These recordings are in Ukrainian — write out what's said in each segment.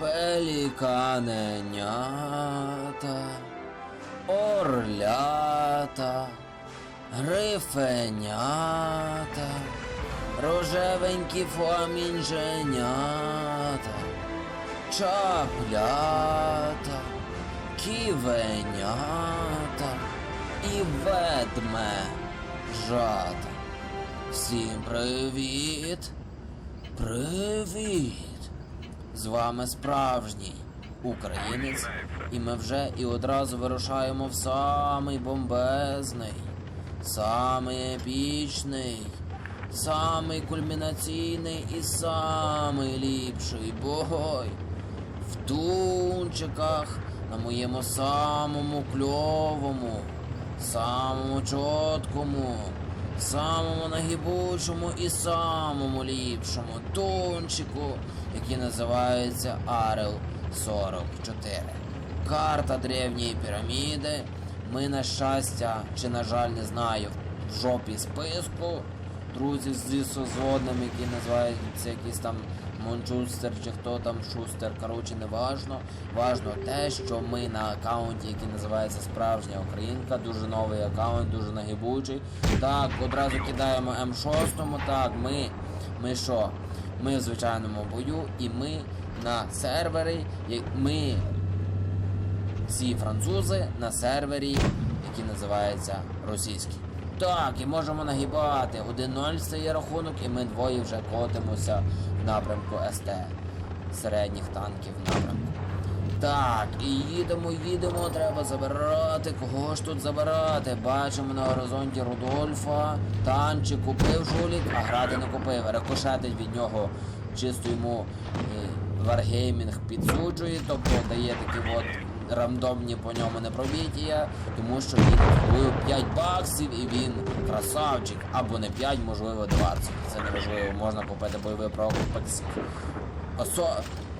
пеліканенята, орлята, грифенята, рожевенькі фламінженята, чаплята, ківенята і ведмежата. Всім привіт! Привіт! З вами справжній українець, і ми вже і одразу вирушаємо в самий бомбезний, самий епічний, самий кульмінаційний і самий ліпший бой в тунчиках на моєму самому кльовому, самому чоткому, самому нагибучому і самому ліпшому тончику, який називається Арел 44. Карта древньої піраміди. Ми, на щастя, чи на жаль, не знаю, в жопі списку друзів зі созводним, які називаються якісь там Мончустер чи хто там Шустер. Коротше, не важно. Важно те, що ми на аккаунті, який називається Справжня Українка, дуже новий аккаунт, дуже нагибучий. Так, одразу кидаємо М6. Так, ми. Ми що? Ми в звичайному бою, і ми на сервері. Ми всі французи на сервері, який називається російський. Так, і можемо нагибати. 1-0 стає рахунок, і ми двоє вже котимося напрямку СТ середніх танків напрямку. Так, і їдемо, їдемо, треба забирати. Кого ж тут забирати? Бачимо на горизонті Рудольфа. Танчик купив жулік, а грати не купив. Рикошетить від нього чисто йому е, варгеймінг підсуджує, тобто дає такі от рандомні по ньому непробіття, тому що він купив 5 баксів і він красавчик, або не 5, можливо 20. Це неважливо, можна купити бойовий пропуск. Осо...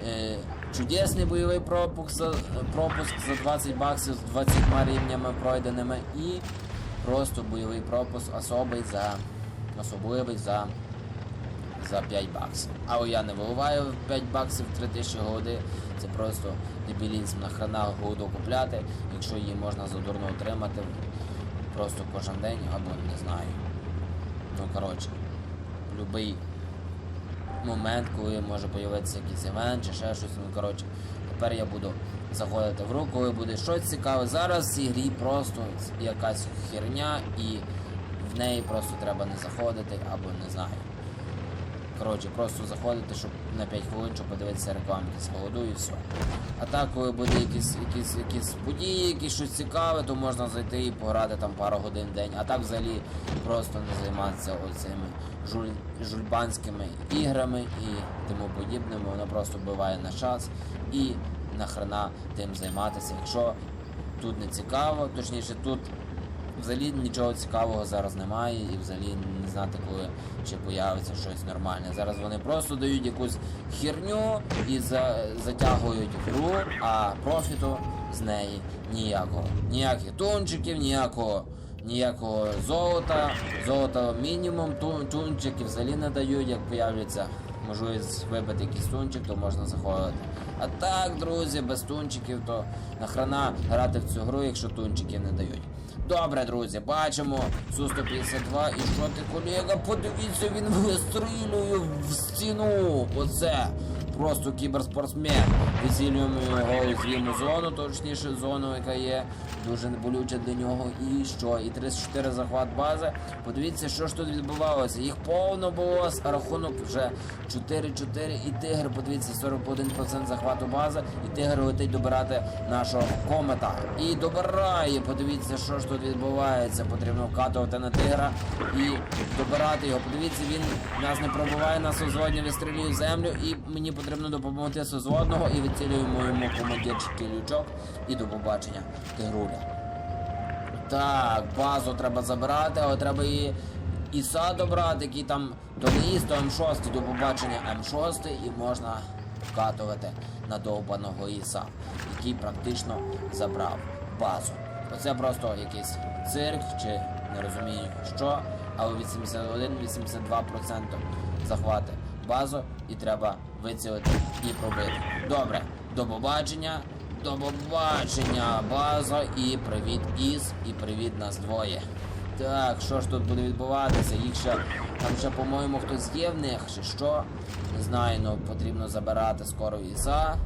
Е, чудесний бойовий пропуск за, пропуск за 20 баксів з 20 рівнями пройденими і просто бойовий пропуск особий за особливий за за 5 баксів. Але я не виливаю 5 баксів 3000 годи. Це просто дебілізм на хрена году купляти, якщо її можна задурно отримати просто кожен день або не знаю. Ну коротше, любий момент, коли може появитися якийсь івент чи ще щось. Ну коротше, тепер я буду заходити в руку, коли буде щось цікаве. Зараз в цій грі просто якась херня і в неї просто треба не заходити або не знаю. Коротше, просто заходити, щоб на 5 хвилин, щоб подивитися рекламки з голоду і все. А так, коли буде якісь, якісь, якісь події, якісь щось цікаве, то можна зайти і пограти там пару годин в день. А так взагалі просто не займатися оцими жуль, жульбанськими іграми і тому подібним. Воно просто вбиває на час і нахрена тим займатися. Якщо тут не цікаво, точніше тут взагалі нічого цікавого зараз немає і взагалі не знати, коли ще появиться щось нормальне. Зараз вони просто дають якусь херню і за, затягують гру, а профіту з неї ніякого. Ніяких тунчиків, ніякого. Ніякого золота, золота мінімум, тун, тунчики взагалі не дають, як появляться можливість вибити якийсь тунчик, то можна заходити. А так, друзі, без тунчиків, то нахрена грати в цю гру, якщо тунчиків не дають. Добре, друзі, бачимо. Су-152 і що ти, колега, подивіться, він вистрілює в стіну. Оце просто кіберспортсмен. Висілюємо його в злівну зону, точніше зону, яка є дуже болюча для нього. І що? І 34 захват бази. Подивіться, що ж тут відбувалося. Їх повно було, а рахунок вже 4-4 і тигр, подивіться, 41% захвату бази, і тигр летить добирати нашого комета. І добирає, подивіться, що ж тут відбувається. Потрібно вкатувати на тигра і добирати його. Подивіться, він нас не пробуває, нас созводні вистрілює в землю, і мені потрібно допомогти созводного і відцілюємо йому командирчики лючок. І до побачення, тигруля. Так, базу треба забирати, але треба і Іса добрати, який там то не Іс, то М6, до побачення М6 і можна вкатувати на довбаного Іса, який практично забрав базу. Оце просто якийсь цирк чи не розумію що, але 81-82% захвати базу і треба вицілити і пробити. Добре, до побачення. До побачення, база і привіт із, і привіт нас двоє. Так, що ж тут буде відбуватися? Їх ще там ще, по-моєму, хтось є в них, чи що? Не знаю, ну потрібно забирати скоро Іса.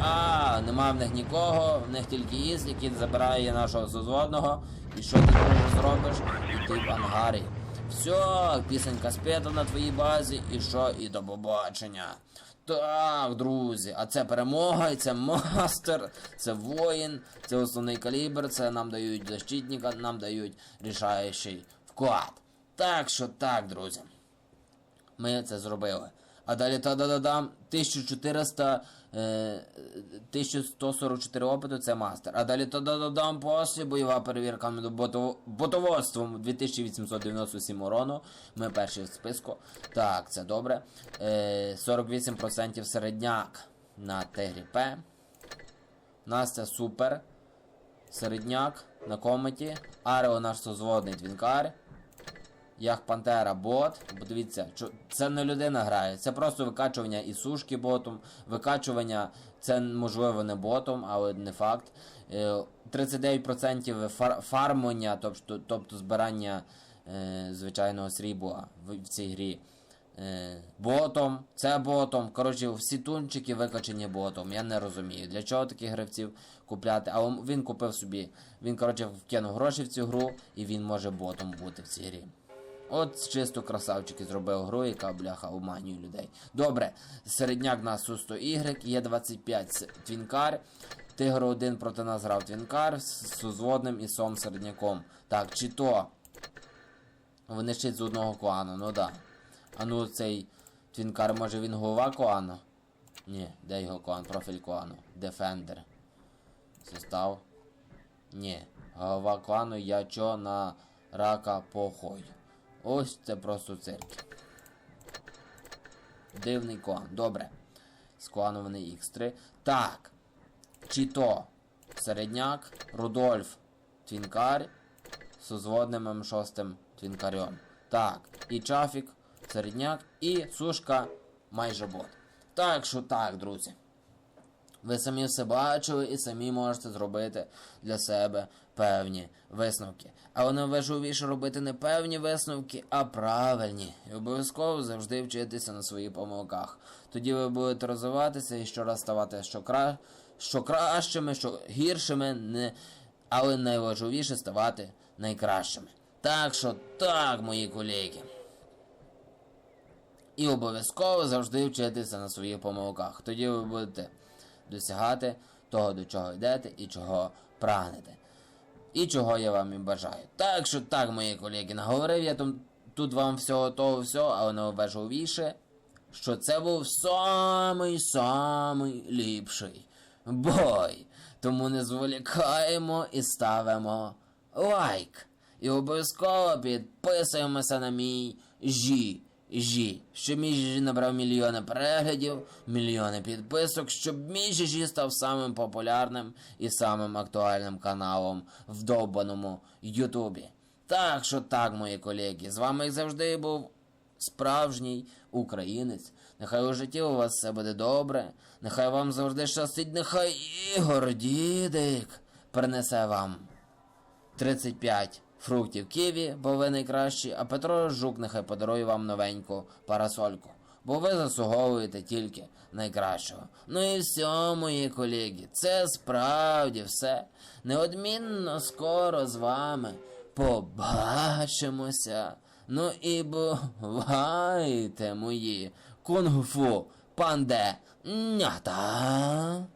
А, нема в них нікого, в них тільки Іс, який забирає нашого созводного. І що ти зробиш? І ти в ангарі. Все, пісенька спета на твоїй базі, і що, і до побачення. Так, друзі, а це перемога, і це мастер, це воїн, це основний калібр, це нам дають защитника, нам дають рішаючий вклад. Так що так, друзі. Ми це зробили. А далі та-да-да-дам 1400, е, 1144 опиту це мастер. А далі та-да-да-дам після бойова перевірка ботоводством 2897 урону. Ми перші в списку. Так, це добре. Е, 48% середняк на Тегрі П. Настя супер. Середняк на кометі. Арео наш созводний твінкар. Як Пантера бот. Подивіться, це не людина грає, це просто викачування і сушки ботом. Викачування це можливо не ботом, але не факт. Е, 39% фар- фармення, тобто, тобто збирання е, звичайного срібла в, в цій грі. Е, ботом, це ботом. Коротше, всі тунчики викачені ботом. Я не розумію, для чого таких гравців купляти. Але він купив собі. Він, коротше, вкинув гроші в цю гру, і він може ботом бути в цій грі. От чисто красавчики зробив гру, яка бляха обманює людей. Добре, середняк на су 100 y є 25 твінкар. Тигр один проти нас грав твінкар з сузводним і сом середняком. Так, чи то вони ще з одного клану, ну да. А ну цей твінкар, може він голова клану? Ні, де його клан? Профіль клану. Дефендер. Состав. Ні. Голова клану я чо на рака похой. Ось це просто цирк. Дивний клан. Добре. Вони X3. Так. Чіто. Середняк. Рудольф. Твінкар. З узводним М6 твінкарем. Так. І Чафік. Середняк. І сушка майже бот. Так що так, друзі. Ви самі все бачили і самі можете зробити для себе певні висновки. Але найважливіше робити не певні висновки, а правильні. І обов'язково завжди вчитися на своїх помилках. Тоді ви будете розвиватися і щораз ставати що, кра... що кращими, що гіршими, не... але найважливіше ставати найкращими. Так що так, мої колеги. І обов'язково завжди вчитися на своїх помилках. Тоді ви будете досягати того, до чого йдете і чого прагнете. І чого я вам і бажаю. Так що так, мої колеги, наговорив я тут, вам всього того всього, але найважливіше, що це був самий самий ліпший бой. Тому не зволікаємо і ставимо лайк. І обов'язково підписуємося на мій жі. Жі, щоб мій жі набрав мільйони переглядів, мільйони підписок, щоб мій жі став самим популярним і самим актуальним каналом в довбаному Ютубі. Так що так, мої колеги, з вами завжди був справжній українець. Нехай у житті у вас все буде добре, нехай вам завжди щастить, нехай Ігор Дідик принесе вам 35 фруктів ківі, бо ви найкращі, а Петро Жук нехай подарує вам новеньку парасольку. Бо ви заслуговуєте тільки найкращого. Ну і все, мої колеги, це справді все. Неодмінно скоро з вами побачимося. Ну і бувайте, мої кунг-фу панде нята.